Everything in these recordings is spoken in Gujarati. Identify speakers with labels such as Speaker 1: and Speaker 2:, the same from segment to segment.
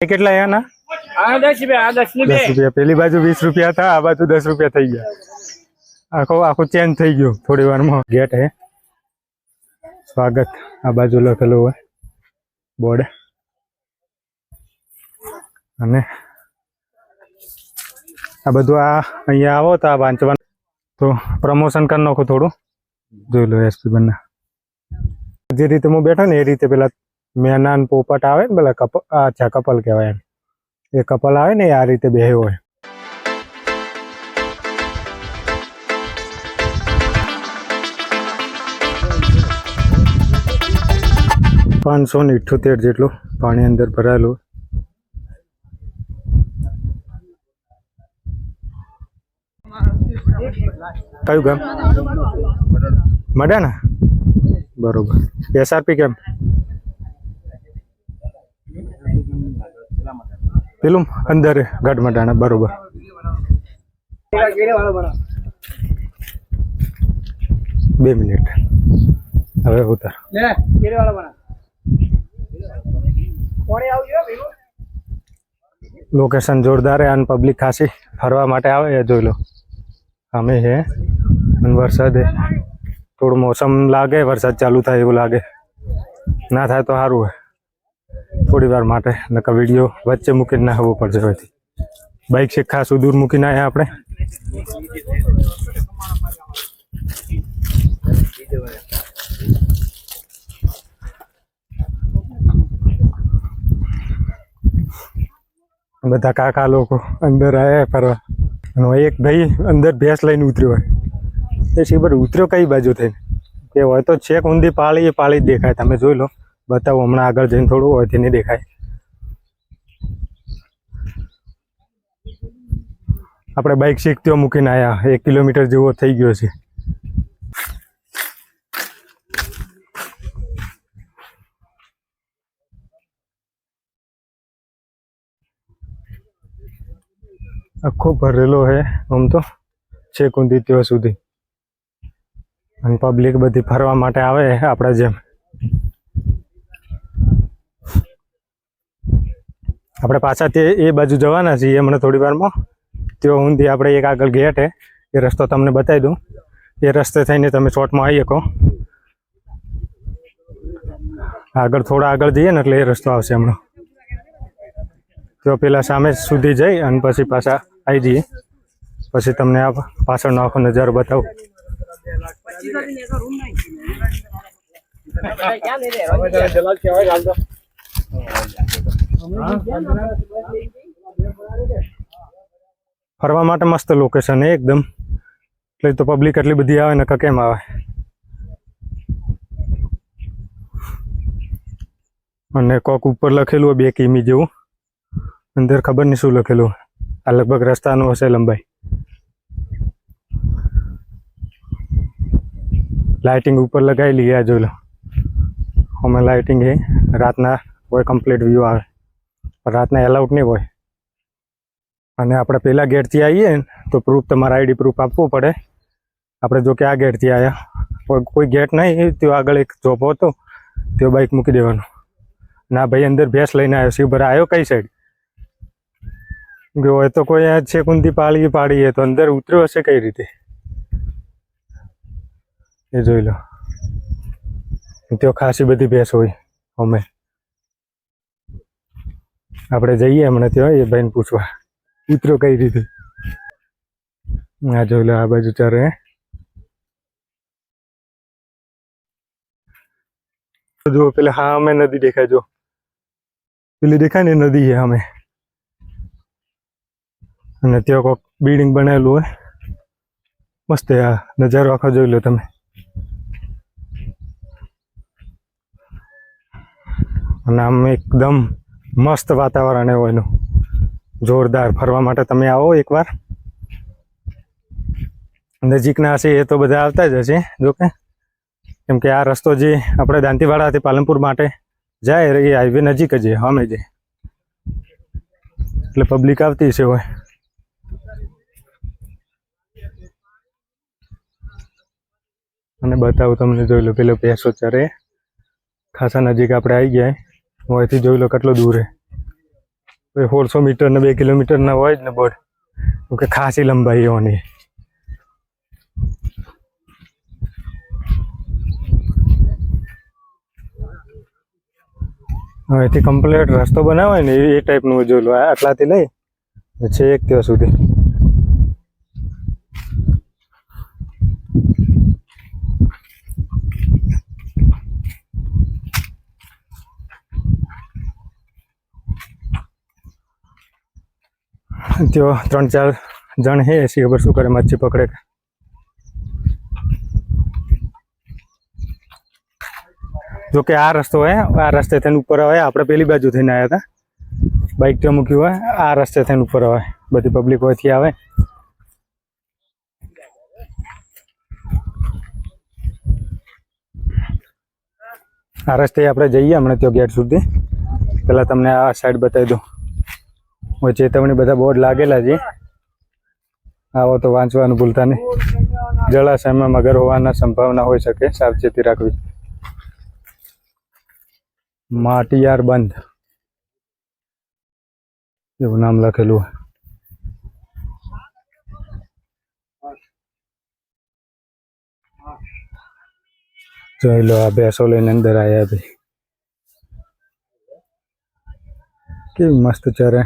Speaker 1: એ કેટલા એના
Speaker 2: આ દસ રૂપિયા આ દસની બે
Speaker 1: દસ રૂપિયા. પેલી બાજુ વીસ રૂપિયા હતા આ બાજુ દસ રૂપિયા થઈ ગયા. આખો આખો ચેન્જ થઈ ગયો થોડી વારમાં. ગેટ હે. સ્વાગત. આ બાજુ લખેલું હોય. બોર્ડ અને આ બધું આ અહીંયા આવો તો આ વાંચવાનું. તો પ્રમોશન કરી નાખો થોડું. જોઈ લો એસપી બંને જે રીતે હું બેઠો ને એ રીતે પેલા મેના ને પોપટ આવે ને પેલા કપલ અચ્છા કપલ કહેવાય એમ. એ કપલ આવે ને એ આ રીતે બે હોય. પાંચસો ને ઇઠ્ઠોતેર જેટલું પાણી અંદર ભરાયેલું. કયું ગામ? મડાના. બરોબર. એસઆરપી કેમ? પેલું અંદર ગઢ મડાણા બરોબર બે મિનિટ હવે ઉતાર
Speaker 2: લે કેરે વાળા બના કોણે આવજો ભેગું
Speaker 1: લોકેશન જોરદાર હે અને પબ્લિક ખાસી ફરવા માટે આવે એ જોઈ લો અમે છે અને વરસાદ હે થોડું મોસમ લાગે વરસાદ ચાલુ થાય એવું લાગે ના થાય તો સારું હોય થોડી વાર માટે, નકર વીડિયો વચ્ચે મૂકીને ના આવવું પડશે હવેથી બાઇક છે ખાસું દૂર મૂકીને આવ્યા આપણે. બધા કાકા લોકો અંદર આવ્યા ફરવા. અને એક ભાઈ અંદર ભેંસ લઈને ઉતર્યો હોય. એ શીબર ઉતર્યો કઈ બાજુ થઈને? કે હોય તો છેક ઊંધી પાળી, એ પાળી દેખાય. તમે જોઈ લો. બતાવો, હમણાં આગળ જઈને થોડું હોય નહીં દેખાય. આપણે બાઇક શીખતીઓ મૂકીને આવ્યા એક કિલોમીટર જેવો થઈ ગયો છે. આખો ભરેલો હે, આમ તો. છેક ઊંધી ત્યાં સુધી. અને પબ્લિક બધી ફરવા માટે આવે આપણા જેમ. આપણે પાછા તે એ બાજુ જવાના છીએ હમણાં થોડી વારમાં. તેઓ ઊંધી આપણે એક આગળ ગેટ હે એ રસ્તો તમને બતાવી દઉં. એ રસ્તે થઈને તમે શોર્ટમાં આવી શકો આગળ થોડા આગળ જઈએ ને એટલે એ રસ્તો આવશે હમણાં. તો પેલા સામે સુધી જઈ અને પછી પાછા આવી જઈએ. પછી તમને આ પાછળનો આખો નજારો બતાવું.
Speaker 2: જલાલ તો.
Speaker 1: ફરવા માટે મસ્ત લોકેશન છે એકદમ. એટલે તો પબ્લિક એટલી બધી આવે ને કેમ આવે? અને કોક ઉપર લખેલું બે કિમી જેવું. અંદર ખબર નહીં શું લખેલું આ લગભગ રસ્તાનું હશે લંબાઈ. લાઇટિંગ ઉપર લગાવેલી આ જોઈ લો. અમે લાઇટિંગ એ રાતના કોઈ કમ્પ્લીટ વ્યૂ આવે. રાતના એલાઉટ નહીં હોય. અને આપણે પહેલા ગેટથી આવીએ ને, તો પ્રૂફ તમારા આઈડી પ્રૂફ આપવું પડે. આપણે જો કે આ ગેટથી આવ્યા કોઈ ગેટ નહીં તો આગળ એક જોબ હતો, ત્યાં બાઇક મૂકી દેવાનું. ના, ભાઈ, અંદર ભેંસ લઈને આવ્યો શિવભર આવ્યો કઈ સાઈડ ગયો હોય તો કોઈ છે, કુંદી પાળી પાડીએ તો અંદર ઉતર્યો હશે કઈ રીતે? એ જોઈ લો. ત્યાં ખાસી બધી ભેંસ હોય, અમે. આપણે જઈએ હમણાં ત્યાં, એ ભાઈને પૂછવા. ઉતરો કઈ રીતે? આ જોઈ લો, આ બાજુ ચારે. જો પેલા હા, અમે નદી દેખાય જો પેલી દેખાય ને, નદી છે અમે અને ત્યાં કોઈક બિલ્ડિંગ બનાવેલું હોય. મસ્ત આ નજારો આખો જોઈ લો તમે. અને આમ એકદમ મસ્ત વાતાવરણ હોય એનું. જોરદાર. ફરવા માટે તમે આવો એકવાર. નજીકના હશે એ તો બધા આવતા જ હશે. જોકે કેમ કે આ રસ્તો જે આપણે દાંતીવાડાથી પાલનપુર માટે જાય એ હાઈવે નજીક જ અમે જે એટલે પબ્લિક આવતી છે હોય. અને બતાવું તમને, જોઈ લો, પેલો ભેંસો ચરે ખાસા નજીક આપણે આવી ગયા. અહીંથી જોઈ લો કેટલો દૂર તો સોળસો મીટર ને બે કિલોમીટરના હોય જ ને બોર્ડ કે ખાસી લંબાઈ હોવાની. હવેથી કમ્પ્લીટ રસ્તો બનાવે ને એ ટાઈપનું જોઈ આ આટલાથી લઈ છે એક ત્યાં સુધી. त्यो ત્રણ ચાર જણ હે, એસી ખબર શું કરે મચ્છી પકડે. જો કે આ રસ્તો હોય આ રસ્તે થઈને ઉપર આવે. આપણે પેલી બાજુ થઈને આવ્યા હતા. બાઇક ત્યાં મૂક્યું હોય, આ રસ્તે થઈને ઉપર આવે. બધી પબ્લિક હોયથી આવે. આ રસ્તે આપણે જઈએ હમણાં ત્યાં ગેટ સુધી. પહેલાં તમને આ સાઈડ બતાવી દઉં. ચેતવણી બધા બોર્ડ લાગેલા છે આવો તો વાંચવાનું ભૂલતા નહીં. જળાશયમાં મગર હોવાના સંભાવના હોઈ શકે, સાવચેતી રાખવી. માટીયાર બંધ. એવું નામ લખેલું જોઈ લો, આ ભેંસો લઈને અંદર આવ્યા ભાઈ કેવી મસ્ત ચરે.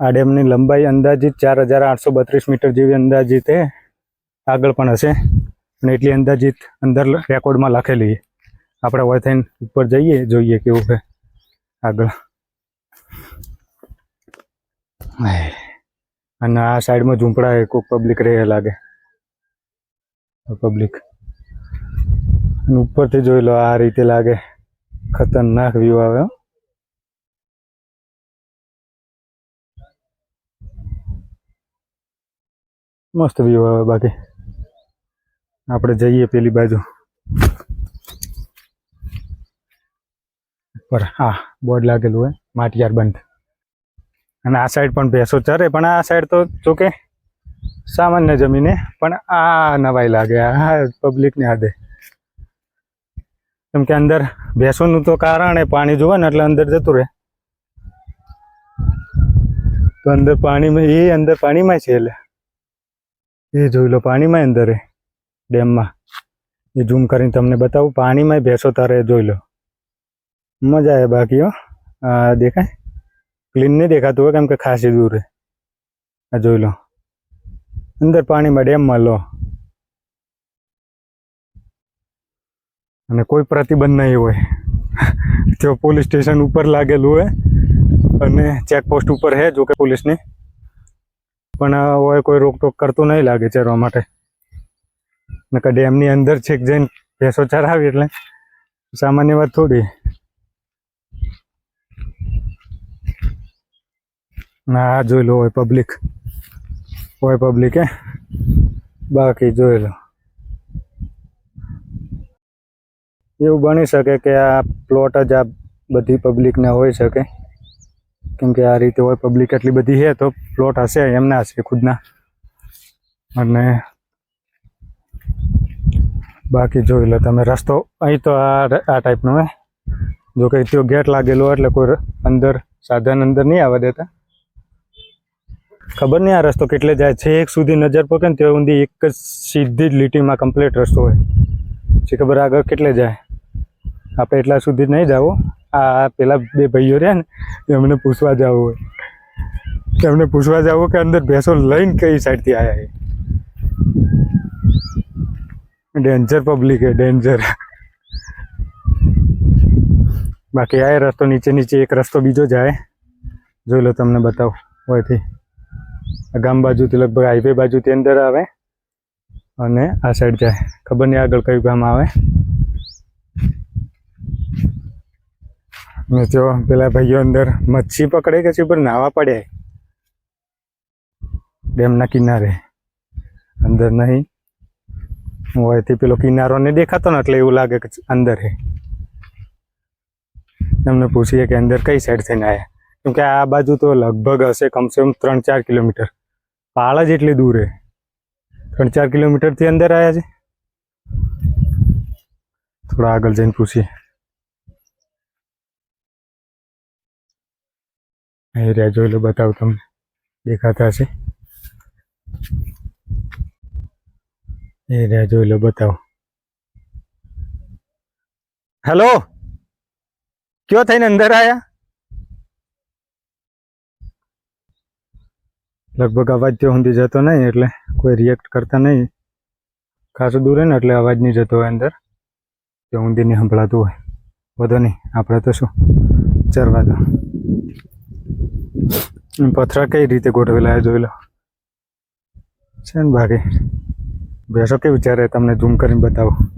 Speaker 1: આ ડેમની લંબાઈ અંદાજિત ચાર હજાર આઠસો બત્રીસ મીટર જેવી અંદાજિત આગળ પણ હશે. અને એટલી અંદાજિત અંદર રેકોર્ડમાં લખેલી આપણે હોય થઈને ઉપર જઈએ, જોઈએ કેવું છે આગળ. અને આ સાઈડમાં ઝૂંપડા એ કોઈક પબ્લિક રહે લાગે. પબ્લિક ઉપરથી જોઈ લો આ રીતે લાગે. ખતરનાક વ્યૂ આવે મસ્ત વ્યૂ આવે બાકી. આપણે જઈએ પેલી બાજુ. પર હા, બોર્ડ લાગેલું હોય. માટીયાર બંધ. અને આ સાઈડ પણ ભેંસો ચરે, પણ આ સાઈડ તો જોકે સામાન્ય જમીને, પણ આ નવાઈ લાગે, આ પબ્લિકને આદે કેમ કે અંદર ભેંસોનું તો કારણ એ પાણી જોવે ને, એટલે અંદર જતું રહે. તો અંદર પાણીમાં, એ અંદર પાણીમાં છે એટલે. એ જોઈ લો, પાણીમાં અંદર ડેમમાં. એ ઝૂમ કરીને તમને બતાવું, પાણીમાં ભેંસો તારે, જોઈ લો. મજા આવે બાકી, હો. દેખાય? ક્લીન નહીં દેખાતું હોય, કેમ કે ખાસી દૂર છે આ જોઈ લો. અંદર પાણીમાં ડેમમાં લો. અને કોઈ પ્રતિબંધ નહીં હોય. જો પોલીસ સ્ટેશન ઉપર લાગેલું હોય અને ચેકપોસ્ટ ઉપર હે જો કે પોલીસની. પણ હોય કોઈ રોકટોક કરતું નહીં લાગે ચરવા માટે. નકર ડેમની અંદર છેક જઈને ભેંસો ચરાવી એટલે સામાન્ય વાત થોડી. ના જોઈ લો હોય પબ્લિક હોય પબ્લિકે બાકી જોઈ લો. એવું બની શકે કે આ પ્લોટ જ આ બધી પબ્લિકને હોઈ શકે. કેમ કે આ રીતે હોય પબ્લિક એટલી બધી છે તો પ્લોટ હશે, એમના હશે ખુદના. અને બાકી જોઈ લો તમે રસ્તો, અહીં તો આ આ ટાઈપનો હે. જો કે ત્યાં ગેટ લાગેલો એટલે કોઈ અંદર, સાધન અંદર નહીં આવવા દેતા. ખબર નહીં આ રસ્તો કેટલે જાય. છે એક સુધી નજર પકે ને ત્યાં સુધી એક જ સીધી જ લીટીમાં કમ્પ્લીટ રસ્તો હોય. છે ખબર આગળ કેટલે જાય. આપણે એટલા સુધી નહીં જાવું આ પેલા બે ભાઈઓ રહ્યા ને, એમને પૂછવા જવું હોય. એમને પૂછવા જવું કે અંદર ભેંસો લઈને કઈ સાઈડથી આવ્યા ડેન્જર પબ્લિક હે ડેન્જર બાકી આ રસ્તો નીચે નીચે એક રસ્તો બીજો જાય. જોઈ લો તમને બતાવું હોયથી ગામ બાજુથી લગભગ હાઈવે બાજુથી અંદર આવે. અને આ સાઈડ જાય. ખબર નહીં આગળ કયું ગામ આવે. ને જો પેલા ભાઈઓ અંદર મચ્છી પકડે કે ઉપર પર નાવા પડે. ડેમના કિનારે. અંદર નહીં. હોયથી પેલો કિનારો ને દેખાતો ને એટલે એવું લાગે કે અંદર એમને પૂછીએ કે અંદર કઈ સાઈડ થઈને આવ્યા કેમ કે આ બાજુ તો લગભગ હશે કમસે કમ ત્રણ ચાર કિલોમીટર. પાળ જ એટલી દૂર હે. ત્રણ ચાર કિલોમીટરથી અંદર આવ્યા છે. થોડા આગળ જઈને પૂછીએ. અહીં રહ્યા જોઈ લો, બતાવું તમને. દેખાતા હશે. એ રહ્યા જોઈ લો, બતાવો. હેલો કયો થઈને અંદર આયા? લગભગ અવાજ ત્યાં સુધી જતો નહીં એટલે કોઈ રિએક્ટ કરતા નહીં. ખાસું દૂર ને એટલે અવાજ નહીં જતો હોય અંદર. ત્યાં સુધી નહીં સંભળાતું હોય. વધો નહીં. આપણે તો શું? ચરવા દો. પથરા કઈ રીતે ગોઠવેલા એ જોઈ લો. છે ને બાકી? બેસો કે વિચારે? તમને ઝૂમ કરીને બતાવો.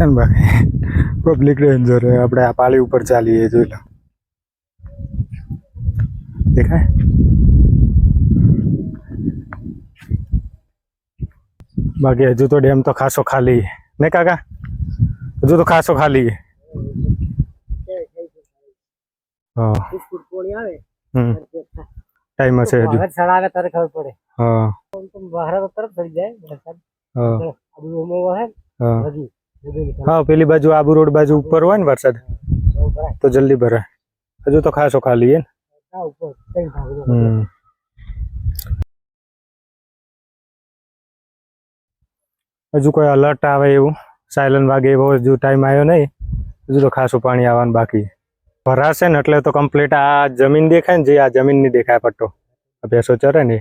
Speaker 1: છે ને બાકી પબ્લિક રેન્જર આપણે આ પાળી ઉપર ચાલીએ જોઈ લો. દેખાય? બાકી હજુ તો ડેમ તો ખાસો ખાલી. છે. ને કાકા? હજુ તો ખાસો ખાલી. છે.
Speaker 2: આવે
Speaker 1: ટાઈમ હશે હજુ.
Speaker 2: વરસાદ સળાવે ત્યારે ખબર પડે.
Speaker 1: હા.
Speaker 2: બહાર તરફ થઈ જાય વરસાદ.
Speaker 1: હા.
Speaker 2: આ બધું ઓમો વહે ને,
Speaker 1: હા. હા પેલી બાજુ આબુ રોડ બાજુ ઉપર હોય ને વરસાદ, તો જલ્દી ભરાય હજુ તો ખાસો ખાલી હમ. હજુ કોઈ અલર્ટ આવે એવું? સાયલન વાગે એવો હજુ ટાઈમ આવ્યો નહીં. હજુ તો ખાસું પાણી આવવાનું બાકી. ભરાશે ને એટલે તો કમ્પ્લીટ આ જમીન દેખાય ને જે આ જમીનની દેખાય પટ્ટો. ભેંસો ચરે ને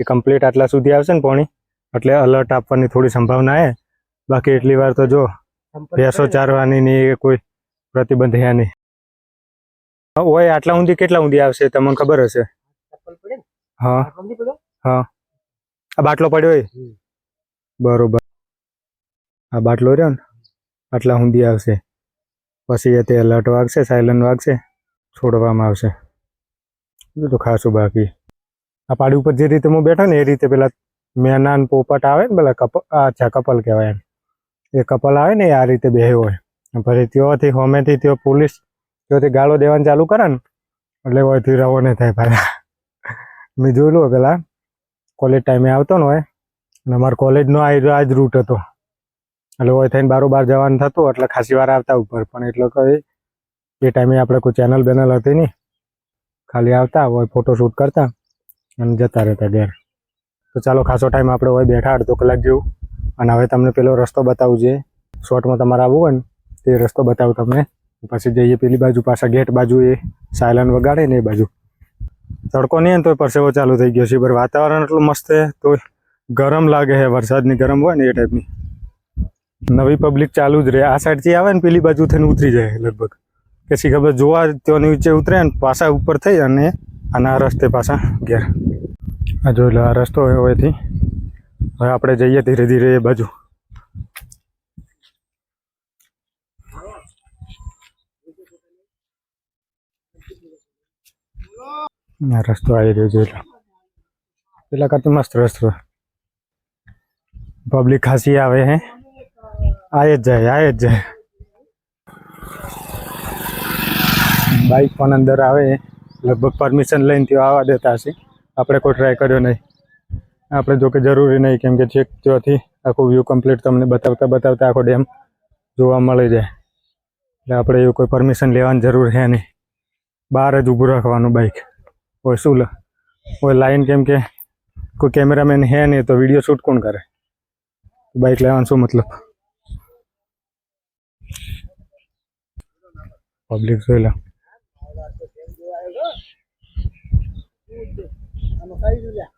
Speaker 1: એ. કમ્પ્લીટ આટલા સુધી આવશે ને પાણી. એટલે અલર્ટ આપવાની થોડી સંભાવના છે બાકી એટલી વાર તો જો ભેંસો ચારવાની ની કોઈ પ્રતિબંધ હે નહીં હોય આટલા ઊંધી કેટલા ઊંધી આવશે તમને ખબર હશે? હા.
Speaker 2: હા?
Speaker 1: આ બાટલો પડ્યો હોય? બરોબર. આ બાટલો રહ્યો ને આટલા ઊંધી આવશે. પછી એ તે અલર્ટ વાગશે સાયલન વાગશે છોડવામાં આવશે. બધું તો ખાસું બાકી. આ પાડી ઉપર જે રીતે હું બેઠો ને એ રીતે પેલા મેના પોપટ આવે ને પેલા કપ અચ્છા કપલ કહેવાય એમ. એ કપલ આવે ને આ રીતે બેહ્યો હોય. પછી ત્યોથી, હોમેથી ત્યો પોલીસ ત્યોથી ગાળો દેવાનું ચાલુ કરે ને, એટલે હોયથી રવો નહીં થાય પાછા. મેં જોયેલું પેલા કોલેજ ટાઈમે આવતો ને હોય અને અમારો કોલેજનો આ જ રૂટ હતો. એટલે હોય થઈને બારોબાર જવાનું થતું એટલે ખાસી વાર આવતા ઉપર. પણ એટલો કઈ એ ટાઈમે આપણે કોઈ ચેનલ બેનલ હતી નહીં. ખાલી આવતા હોય ફોટોશૂટ કરતા, અને જતા રહેતા ઘેર. તો ચાલો ખાસો ટાઈમ આપણે હોય બેઠા અડધો કલાક જેવું. અને હવે તમને પેલો રસ્તો બતાવું જે. શોર્ટમાં તમારે આવવું હોય ને, તે રસ્તો બતાવું તમને. પછી જઈએ પેલી બાજુ, પાછા ગેટ બાજુ એ સાયલન વગાડે ને એ બાજુ. તડકો નહીં તો પરસેવો ચાલુ થઈ ગયો છે. પર વાતાવરણ એટલું મસ્ત છે, તો ગરમ લાગે છે, વરસાદની ગરમ હોય ને એ ટાઈપની નવી પબ્લિક ચાલુ જ રહે. આ સાઈડથી આવે ને, પેલી બાજુ થઈને ઉતરી જાય લગભગ. પછી ખબર, જોવા ત્યાંની નીચે ઉતરે ને, પાછા ઉપર થઈ અને આના રસ્તે પાછા ઘેર. આ જોઈ લો, આ રસ્તો હોય હવેથી હવે આપણે જઈએ ધીરે ધીરે એ બાજુ. આ રસ્તો આવી રહ્યો જોઈ લો પેલા કરતી મસ્ત રસ્તો. પબ્લિક ખાસી આવે હે. આયે જ જાય આયે જ જાય. બાઇક પણ અંદર આવે લગભગ પરમિશન લઈને ત્યાં આવવા દેતા હશે. આપણે કોઈ ટ્રાય કર્યો નહીં. આપણે જોકે જરૂરી નહીં, કેમ કે ચેક ત્યાંથી આખું વ્યૂ કમ્પ્લીટ તમને બતાવતા બતાવતા આખો ડેમ જોવા મળી જાય. એટલે આપણે એવું કોઈ પરમિશન લેવાની જરૂર છે નહીં. બહાર જ ઊભું રાખવાનું બાઇક હોય શું હોય લાઈન કેમ કે કોઈ કેમેરામેન હે નહીં, તો વીડિયો શૂટ કોણ કરે? બાઇક લેવાનું શું મતલબ? પબ્લિક જોઈ લો.
Speaker 2: આમાં કઈ લ્યા?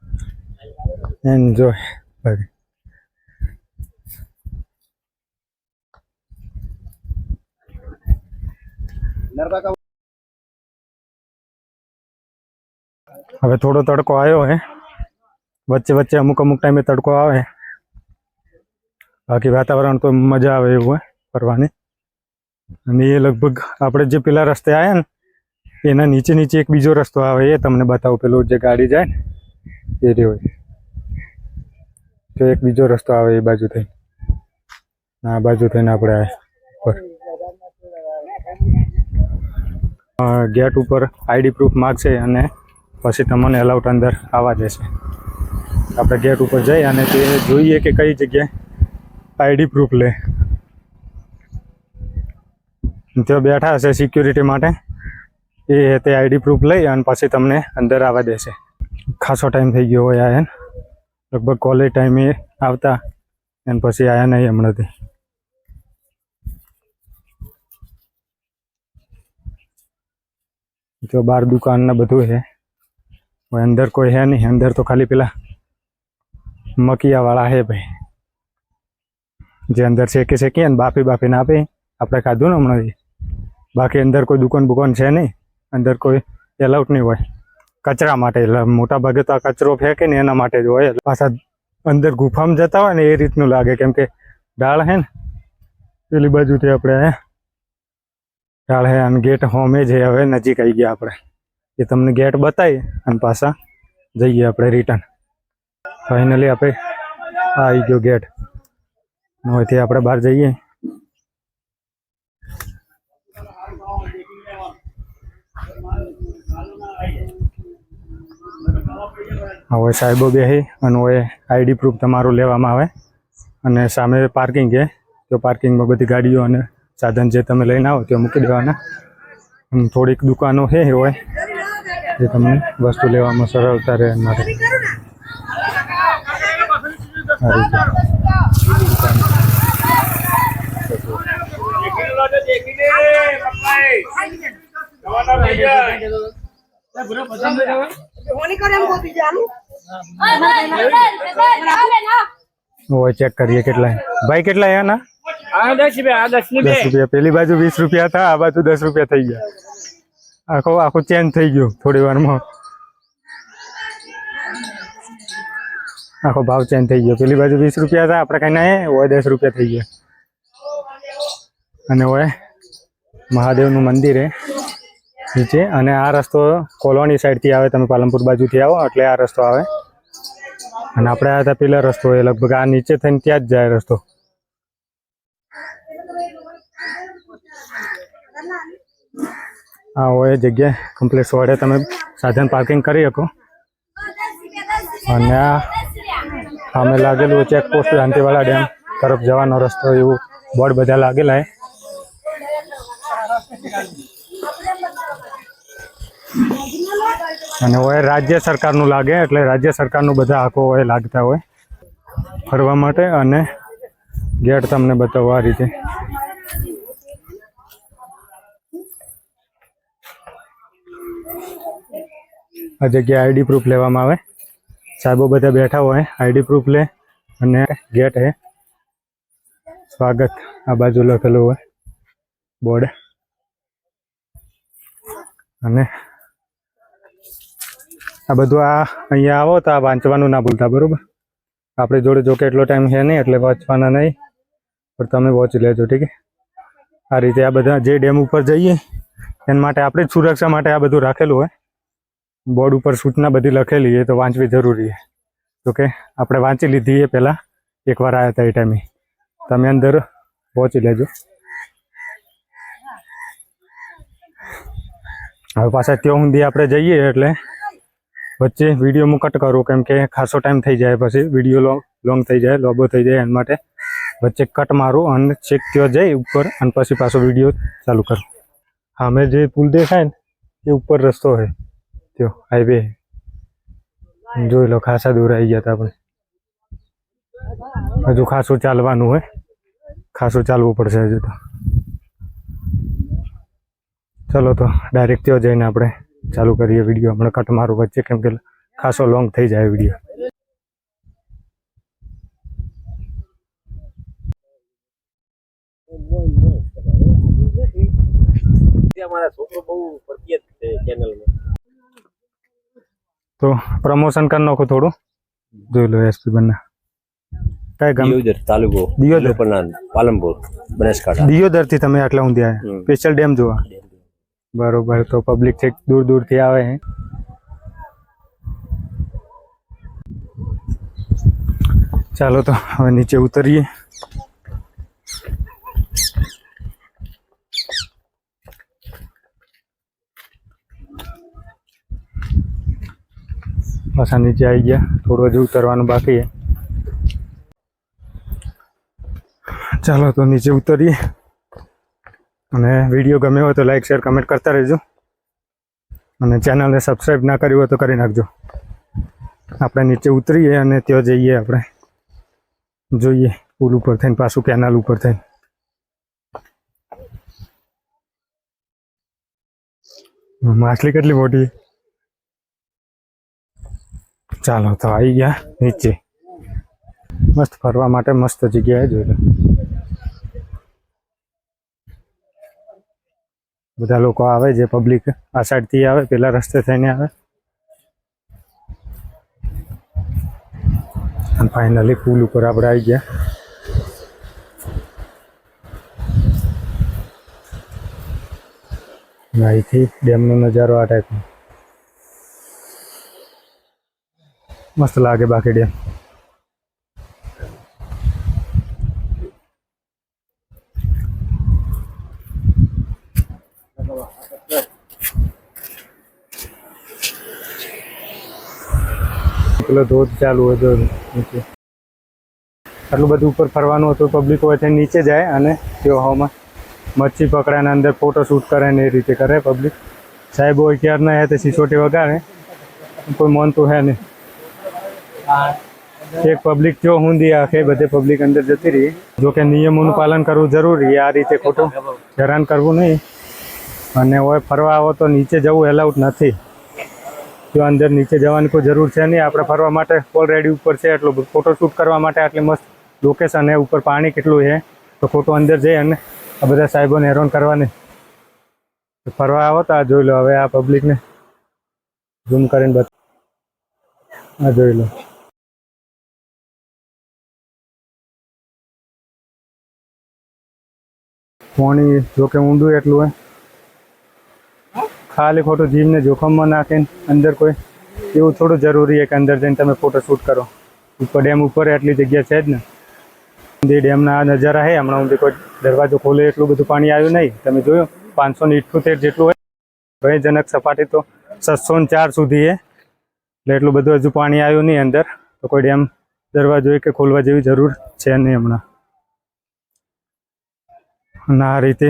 Speaker 1: એન્જોય બાકી હવે થોડો તડકો આવ્યો હે વચ્ચે વચ્ચે અમુક અમુક ટાઈમે તડકો આવે બાકી વાતાવરણ તો મજા આવે એવું હોય ફરવાની અને એ લગભગ આપણે જે પેલા રસ્તે આવ્યા ને, એના નીચે નીચે એક બીજો રસ્તો આવે, એ તમને બતાવું, પેલો જે ગાડી જાય ને, એ રહ્યો તો એક બીજો રસ્તો આવે એ બાજુ થઈ આ બાજુ થઈને આપણે ઉપર. ગેટ ઉપર આઈડી પ્રૂફ માગશે અને પછી તમને એલાઉટ અંદર આવવા દેશે. આપણે ગેટ ઉપર જઈ અને તે જોઈએ કે કઈ જગ્યાએ આઈડી પ્રૂફ લે. ત્યાં બેઠા હશે સિક્યુરિટી માટે. એ તે આઈડી પ્રૂફ લઈ અને પછી તમને અંદર આવવા દેશે. ખાસો ટાઈમ થઈ ગયો હોય આ ને. લગભગ કોલેજ ટાઈમે આવતા અને પછી આવ્યા નહીં હમણાંથી. જો બહાર દુકાન ને બધું છે. અંદર કોઈ હે નહીં, અંદર તો ખાલી પેલા મકિયા વાળા હે ભાઈ. જે અંદર શેકી શેકીએ ને બાફી બાફીને આપે, આપણે ખાધું ને હમણાં બાકી અંદર કોઈ દુકાન બુકાન છે નહીં, અંદર કોઈ એલાઉટ નહીં હોય. કચરા માટે મોટા ભાગે તો આ કચરો ફેંકે ને એના માટે જ હોય. પાછા અંદર ગુફામાં જતા હોય ને એ રીતનું લાગે, કેમ કે ડાળ હે ને, પેલી બાજુથી આપણે ડાળ હે અને ગેટ હોમે જે હવે નજીક આવી ગયા આપણે. એ તમને ગેટ બતાવી અને પાછા જઈએ આપણે રિટર્ન ફાઇનલી આપણે આવી ગયો ગેટ. હવેથી આપણે બહાર જઈએ. હવે સાહેબો બેહી અને હવે આઈડી પ્રૂફ તમારું લેવામાં આવે. અને સામે પાર્કિંગ છે તો પાર્કિંગમાં બધી ગાડીઓ અને સાધન જે તમે લઈને આવો તે મૂકી દેવાના. અને થોડીક દુકાનો છે હોય જે તમને વસ્તુ લેવામાં સરળતા રહે મારે માટે. આ રીતે. હવે ચેક કરીએ કેટલા ભાઈ કેટલા એના
Speaker 2: આ દસ રૂપિયા આ દસ
Speaker 1: દસ રૂપિયા. પેલી બાજુ વીસ રૂપિયા હતા આ બાજુ દસ રૂપિયા થઈ ગયા. આખો આખું ચેન્જ થઈ ગયું થોડી વારમાં. આખો ભાવ ચેન્જ થઈ ગયો. પેલી બાજુ વીસ રૂપિયા હતા આપણે કઈ ના હોય દસ રૂપિયા થઈ ગયા. અને હોય મહાદેવનું મંદિર હે. નીચે અને આ રસ્તો કોલોની સાઈડથી આવે, તમે પાલનપુર બાજુથી આવો, એટલે આ રસ્તો આવે. અને આપણે આ હતા પેલા રસ્તો, એ લગભગ આ નીચે થઈને ત્યાં જ જાય રસ્તો. આ હોય જગ્યાએ કમ્પ્લેક્સ વડે તમે સાધન પાર્કિંગ કરી શકો. અને આ સામે લાગેલું ચેકપોસ્ટ દાંતીવાળા ડેમ, તરફ જવાનો રસ્તો, એવું બોર્ડ બધા લાગેલા હે અને હોય રાજ્ય સરકારનું લાગે, એટલે રાજ્ય સરકારનું બધા આખો હોય લાગતા હોય ફરવા માટે અને ગેટ તમને બતાવો આ રીતે. આ જગ્યાએ આઈડી પ્રૂફ લેવામાં આવે. સાહેબો બધા બેઠા હોય, આઈડી પ્રૂફ લે અને ગેટ હે. સ્વાગત. આ બાજુ લખેલું હોય. બોર્ડ. અને આ બધું આ અહીંયા આવો તો આ વાંચવાનું ના ભૂલતા, બરાબર? આપણે જોડે જો કે એટલો ટાઈમ છે નહીં, એટલે વાંચવાના નહીં. પણ તમે વાંચી લેજો, ઠીક આ રીતે આ બધા જે ડેમ ઉપર જઈએ, એના માટે આપણે જ સુરક્ષા માટે આ બધું રાખેલું હોય. બોર્ડ ઉપર સૂચના બધી લખેલી એ તો વાંચવી જરૂરી છે. તો કે આપણે વાંચી લીધી એ પહેલાં, એકવાર આવ્યા હતા એ ટાઈમે તમે અંદર પહોંચી લેજો. હવે પાછા ત્યાં સુધી આપણે જઈએ એટલે વચ્ચે વીડિયો હું કટ કરું, કેમ કે ખાસો ટાઈમ થઈ જાય પછી વીડિયો લોંગ લોંગ થઈ જાય લોબો થઈ જાય, એના માટે વચ્ચે કટ મારું, અને ચેક ત્યાં જઈ ઉપર, અને પછી પાછો વીડિયો ચાલુ કરું. સામે જે પુલ દેખાય ને, એ ઉપર રસ્તો હોય. ત્યો હાઈવે જોઈ લો, ખાસા દૂર આવી ગયા હતા આપણે હજુ ખાસું ચાલવાનું હોય. ખાસું ચાલવું પડશે હજુ તો. ચલો તો ડાયરેક્ટ ત્યાં જઈને આપણે. ચાલુ કરીએ વીડિયો હમણાં કટ મારું વચ્ચે કેમ કે ખાસો લોંગ થઈ જાય વીડિયો
Speaker 2: અમારા છોકરો બહુ પ્રખ્યાત છે ચેનલમાં
Speaker 1: તો પ્રમોશન કરી નાખો થોડું. જોઈ લો એસપી બંને. કઈ ગામ
Speaker 3: દિયોદર તાલુકો
Speaker 1: દિયોદર.
Speaker 3: લોપરનાથ, પાલનપુર બનાસકાંઠા.
Speaker 1: દિયોદરથી તમે આટલા ઊંધી આવ્યા
Speaker 3: હમ.
Speaker 1: સ્પેશિયલ ડેમ જોવા. બરોબર, તો પબ્લિક છે દૂર દૂરથી આવે છે ચાલો તો હવે નીચે ઉતરીએ. પાછા નીચે આવી ગયા, થોડું હજુ ઉતરવાનું બાકી છે ચાલો તો નીચે ઉતરીએ. અને વીડિયો ગમ્યો હોય તો લાઈક શેર કમેન્ટ કરતા રહેજો. અને ચેનલને સબસ્ક્રાઈબ ના કરી હોય તો કરી નાખજો. આપણે નીચે ઉતરીએ અને ત્યાં જઈએ આપણે. જોઈએ, પુલ ઉપર થઈને પાછું કેનાલ ઉપર થઈને. માછલી કેટલી મોટી? ચાલો, તો આવી ગયા નીચે. મસ્ત ફરવા માટે મસ્ત જગ્યાએ જોઈ લો. બધા લોકો આવે જે પબ્લિક આ સાઈડથી આવે, પેલા રસ્તે થઈને આવે. અને ફાઇનલી પુલ ઉપર આપણે આવી ગયા. અહીંથી ડેમનો નજારો આ ટાઈપનો મસ્ત લાગે બાકી ડેમ. પેલો ધોધ ચાલુ હતો નીચે. આટલું બધું ઉપર ફરવાનું હતું પબ્લિક હોય ત્યાં નીચે જાય અને તેઓ હવામાં મચ્છી પકડે અને અંદર ફોટો શૂટ કરે ને એ રીતે કરે પબ્લિક સાહેબ હોય ક્યાર ના હે તો સિસોટી વગાડે. કોઈ માનતું હે નહીં. એક પબ્લિક જો ઊંધી આખે બધે પબ્લિક અંદર જતી રહી. જો કે નિયમોનું પાલન કરવું જરૂરી, આ રીતે ખોટું હેરાન કરવું નહીં. અને હોય ફરવા આવો તો નીચે જવું એલાઉડ નથી. જો અંદર નીચે જવાની કોઈ જરૂર છે નહીં, આપણે ફરવા માટે ઓલરેડી ઉપર છે, એટલું ફોટોશૂટ કરવા માટે આટલી મસ્ત લોકેશન હે, ઉપર પાણી કેટલું છે, તો ખોટું અંદર જઈ અને આ બધા સાહેબોને હેરાન કરવાની. ફરવા આવો તો આ જોઈ લો, હવે આ પબ્લિકને ઝૂમ કરીને બતા આ જોઈ લો. પાણી જોકે ઊંડું એટલું હોય ખાલી ખોટું જીવને જોખમમાં નાખીને અંદર કોઈ એવું થોડું જરૂરી છે કે અંદર જઈને તમે ફોટો શૂટ કરો. ઉપર ડેમ ઉપર એટલી જગ્યા છે જ ને. જે ડેમના નજારા છે, હમણાં સુધી કોઈ દરવાજો ખોલે એટલું બધું પાણી આવ્યું નહીં. તમે જોયું, પાંચસો ને ઇઠ્ઠોતેર જેટલું હોય. ભયજનક સપાટી તો સાતસો ને ચાર સુધી છે. એટલે એટલું બધું હજુ પાણી આવ્યું નહીં અંદર. તો કોઈ ડેમ દરવાજો કે ખોલવા જેવી જરૂર છે નહીં હમણાં. અને આ રીતે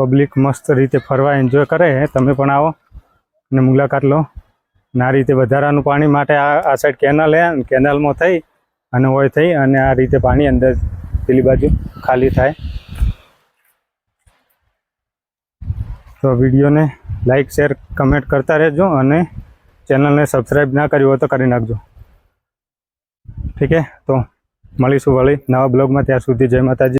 Speaker 1: પબ્લિક મસ્ત રીતે ફરવા એન્જોય કરે છે તમે પણ આવો અને મુલાકાત લો. અને આ રીતે વધારાનું પાણી માટે આ આ સાઈડ કેનાલ છે કેનાલમાં થઈ અને હોય થઈ અને આ રીતે પાણી અંદર પેલી બાજુ ખાલી થાય. તો વિડીયોને લાઈક શેર કમેન્ટ કરતા રહેજો અને ચેનલને સબસ્ક્રાઈબ ના કર્યું હોય તો કરી નાખજો. ઠીક છે તો મળીશું વળી નવા બ્લોગમાં ત્યાં સુધી જય માતાજી.